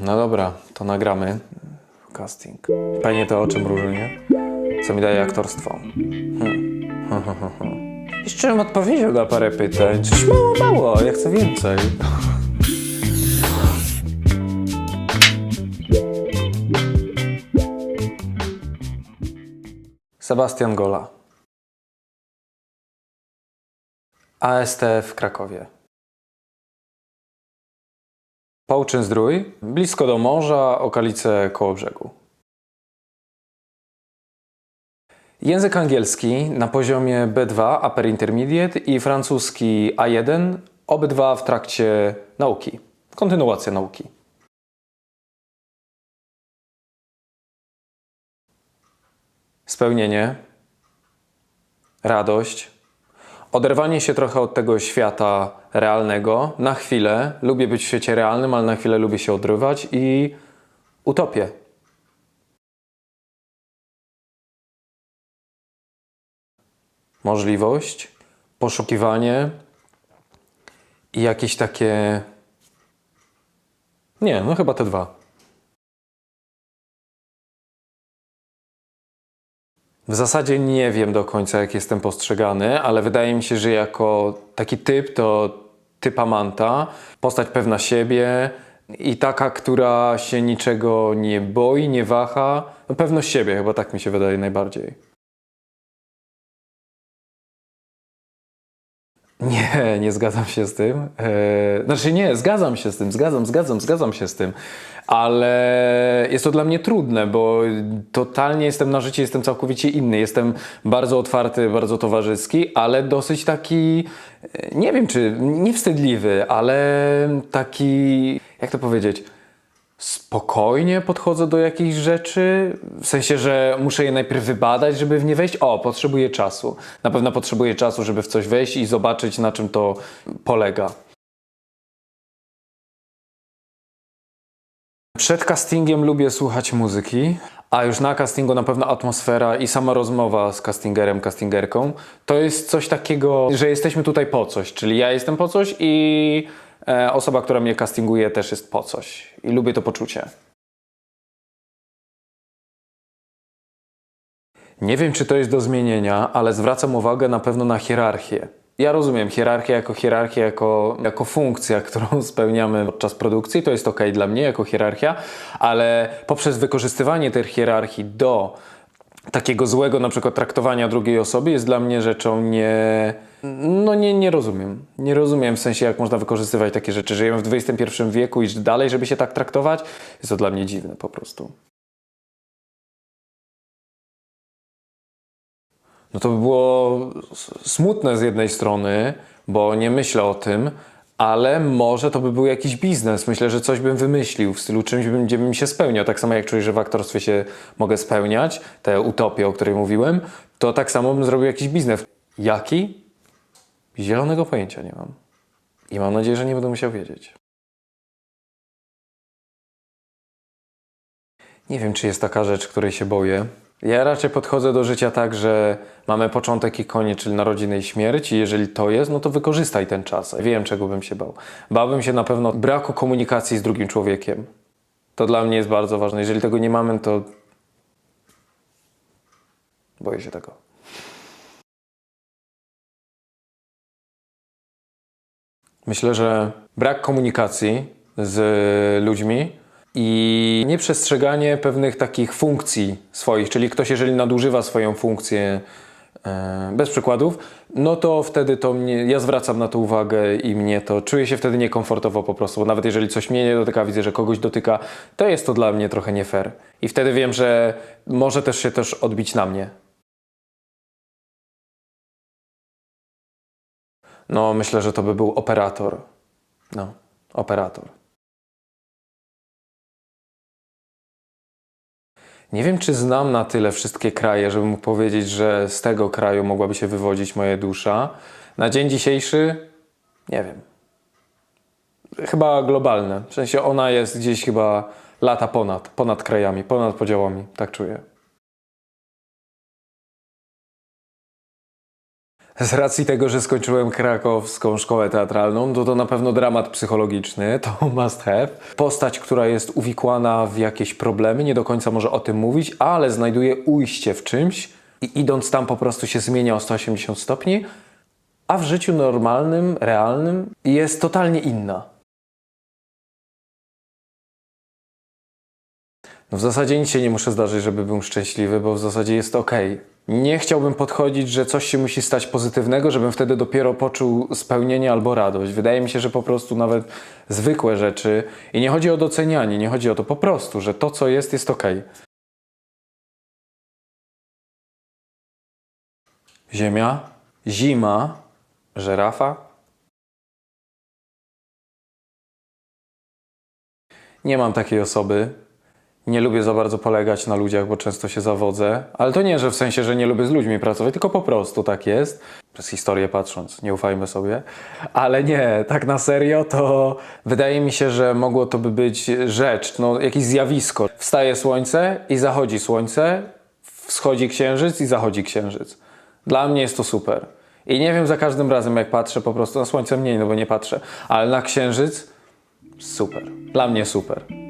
No dobra, to nagramy. Casting. Fajnie to o czym różni, Co mi daje aktorstwo. Hmm. Jeszcze bym odpowiedział na parę pytań. Czyż mało, mało, ja chcę więcej. Sebastian Gola. AST w Krakowie. Połczyn Zdrój, blisko do morza, okolice koło brzegu. Język angielski na poziomie B2 Upper Intermediate i francuski A1, obydwa w trakcie nauki. Kontynuacja nauki. Spełnienie, radość, oderwanie się trochę od tego świata realnego. Na chwilę lubię być w świecie realnym, ale na chwilę lubię się odrywać i utopię. Możliwość, poszukiwanie i jakieś takie. Nie, no chyba te dwa. W zasadzie nie wiem do końca, jak jestem postrzegany, ale wydaje mi się, że jako taki typ to typ Amanta, postać pewna siebie i taka, która się niczego nie boi, nie waha. No pewność siebie, chyba tak mi się wydaje najbardziej. Nie, nie zgadzam się z tym. Eee, znaczy nie, zgadzam się z tym, zgadzam, zgadzam, zgadzam się z tym, ale jest to dla mnie trudne, bo totalnie jestem na życie, jestem całkowicie inny. Jestem bardzo otwarty, bardzo towarzyski, ale dosyć taki, e, nie wiem czy nie wstydliwy, ale taki, jak to powiedzieć, spokojnie podchodzę do jakichś rzeczy, w sensie, że muszę je najpierw wybadać, żeby w nie wejść. O, potrzebuję czasu. Na pewno potrzebuję czasu, żeby w coś wejść i zobaczyć, na czym to polega. Przed castingiem lubię słuchać muzyki, a już na castingu na pewno atmosfera i sama rozmowa z castingerem, castingerką to jest coś takiego, że jesteśmy tutaj po coś, czyli ja jestem po coś i osoba, która mnie castinguje też jest po coś i lubię to poczucie. Nie wiem, czy to jest do zmienienia, ale zwracam uwagę na pewno na hierarchię. Ja rozumiem hierarchię jako hierarchię, jako, jako funkcję, którą spełniamy podczas produkcji. To jest ok dla mnie jako hierarchia, ale poprzez wykorzystywanie tej hierarchii do takiego złego na przykład traktowania drugiej osoby jest dla mnie rzeczą nie... No nie, nie rozumiem. Nie rozumiem w sensie, jak można wykorzystywać takie rzeczy. Żyjemy w XXI wieku i dalej, żeby się tak traktować, jest to dla mnie dziwne po prostu. No to by było smutne z jednej strony, bo nie myślę o tym, ale może to by był jakiś biznes. Myślę, że coś bym wymyślił w stylu czymś, bym, gdzie bym się spełniał. Tak samo jak czuję, że w aktorstwie się mogę spełniać, tę utopię, o której mówiłem, to tak samo bym zrobił jakiś biznes. Jaki? Zielonego pojęcia nie mam. I mam nadzieję, że nie będę musiał wiedzieć. Nie wiem, czy jest taka rzecz, której się boję. Ja raczej podchodzę do życia tak, że mamy początek i koniec, czyli narodziny i śmierć i jeżeli to jest, no to wykorzystaj ten czas. Wiem, czego bym się bał. Bałbym się na pewno braku komunikacji z drugim człowiekiem. To dla mnie jest bardzo ważne. Jeżeli tego nie mamy, to boję się tego. Myślę, że brak komunikacji z ludźmi i nieprzestrzeganie pewnych takich funkcji swoich, czyli ktoś, jeżeli nadużywa swoją funkcję e, bez przykładów, no to wtedy to mnie, ja zwracam na to uwagę i mnie to, czuję się wtedy niekomfortowo po prostu, bo nawet jeżeli coś mnie nie dotyka, widzę, że kogoś dotyka, to jest to dla mnie trochę nie fair. I wtedy wiem, że może też się też odbić na mnie. No, myślę, że to by był operator. No, operator. Nie wiem, czy znam na tyle wszystkie kraje, żeby mógł powiedzieć, że z tego kraju mogłaby się wywodzić moja dusza. Na dzień dzisiejszy nie wiem. Chyba globalne. W sensie ona jest gdzieś chyba lata ponad, ponad krajami, ponad podziałami. Tak czuję. Z racji tego, że skończyłem krakowską szkołę teatralną, to to na pewno dramat psychologiczny, to must have. Postać, która jest uwikłana w jakieś problemy, nie do końca może o tym mówić, ale znajduje ujście w czymś i idąc tam po prostu się zmienia o 180 stopni, a w życiu normalnym, realnym jest totalnie inna. No w zasadzie nic się nie muszę zdarzyć, żeby był szczęśliwy, bo w zasadzie jest ok. Nie chciałbym podchodzić, że coś się musi stać pozytywnego, żebym wtedy dopiero poczuł spełnienie albo radość. Wydaje mi się, że po prostu nawet zwykłe rzeczy, i nie chodzi o docenianie, nie chodzi o to po prostu, że to co jest, jest ok. Ziemia, zima, żerafa. Nie mam takiej osoby. Nie lubię za bardzo polegać na ludziach, bo często się zawodzę. Ale to nie, że w sensie, że nie lubię z ludźmi pracować, tylko po prostu tak jest. Przez historię patrząc, nie ufajmy sobie. Ale nie, tak na serio, to wydaje mi się, że mogło to by być rzecz, no jakieś zjawisko. Wstaje słońce i zachodzi słońce, wschodzi księżyc i zachodzi księżyc. Dla mnie jest to super. I nie wiem za każdym razem, jak patrzę po prostu na słońce mniej, no bo nie patrzę, ale na księżyc super. Dla mnie super.